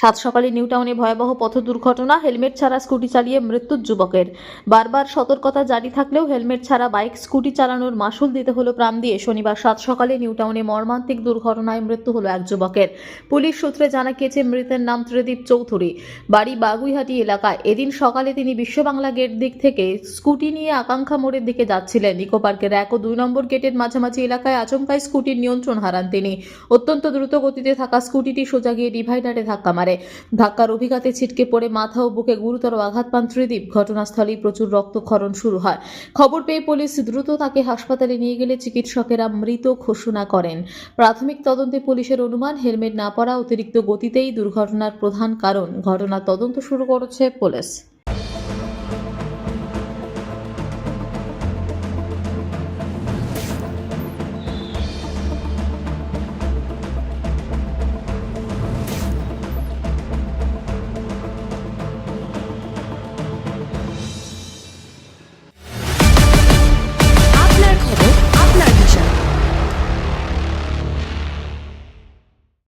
সাত সকালে নিউ টাউনে ভয়াবহ পথ দুর্ঘটনা, হেলমেট ছাড়া স্কুটি চালিয়ে মৃত্যুর যুবকের। বারবার সতর্কতা জারি থাকলেও হেলমেট ছাড়া বাইক, স্কুটি চালানোর মাসুল দিতে হলো প্রাণ দিয়ে। শনিবার সাত সকালে নিউ টাউনে মর্মান্তিক দুর্ঘটনায় মৃত্যু হলো এক যুবকের। পুলিশ সূত্রে জানা গিয়েছে, মৃতের নাম ত্রিদীপ চৌধুরী। বাড়ি বাগুইহাটি এলাকায় এদিন সকালে তিনি বিশ্ব বাংলা গেট দিক থেকে স্কুটি নিয়ে আকাঙ্ক্ষা মোড়ের দিকে যাচ্ছিলেন। ইকো পার্কের এক ও দুই নম্বর গেটের মাঝামাঝি এলাকায় আচমকায় স্কুটির নিয়ন্ত্রণ হারান তিনি। অত্যন্ত দ্রুত গতিতে থাকা স্কুটিটি সোজা গিয়ে ডিভাইডারে ধাক্কা ধাক্কার অভিঘাতে ছিটকে পড়ে মাথা ও বুকে গুরুতর আঘাত পান ত্রিদীপ। ঘটনাস্থলেই প্রচুর রক্তক্ষরণ শুরু হয়। খবর পেয়ে পুলিশ দ্রুত তাকে হাসপাতালে নিয়ে গেলে চিকিৎসকেরা মৃত ঘোষণা করেন। প্রাথমিক তদন্তে পুলিশের অনুমান, হেলমেট না পরা অতিরিক্ত গতিতেই দুর্ঘটনার প্রধান কারণ। ঘটনার তদন্ত শুরু করেছে পুলিশ।